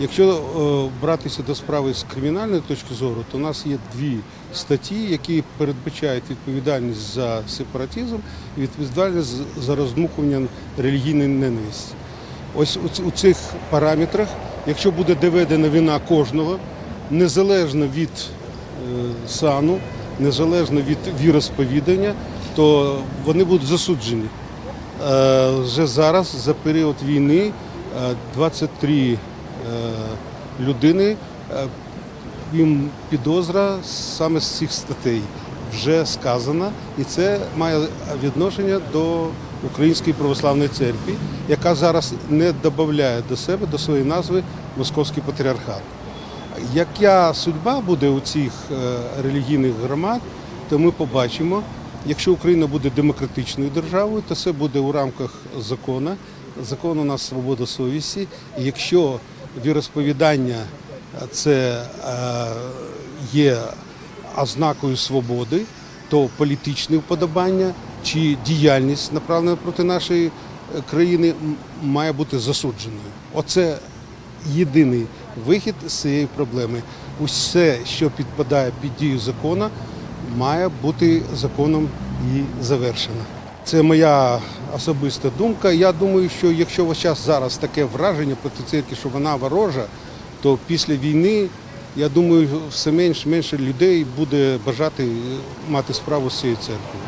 Якщо е, братися до справи з кримінальної точки зору, то у нас є дві статті, які передбачають відповідальність за сепаратизм і відповідальність за роздмухування релігійної ненависті. Ось у цих параметрах, якщо буде доведена вина кожного, незалежно від е, сану, незалежно від віросповідання, то вони будуть засуджені. Е, Вже зараз за період війни е, 23 е, людини е, їм підозра саме з цих статей вже сказана, і це має відношення до Української православної церкви, яка зараз не додає до себе до своєї назви Московський патріархат. Яка судьба буде у цих е, релігійних громад, то ми побачимо. Якщо Україна буде демократичною державою, то це буде у рамках закону. Закон у нас свобода совісті. І якщо віросповідання це е, є ознакою свободи, то політичне вподобання чи діяльність направлена проти нашої е, країни має бути засудженою. Оце єдиний вихід з цієї проблеми. Усе, що підпадає під дію закону, має бути законом і завершено. Це моя особиста думка. Я думаю, що якщо у вас зараз таке враження проти церкви, що вона ворожа, то після війни, я думаю, все менше менше людей буде бажати мати справу з цією церквою.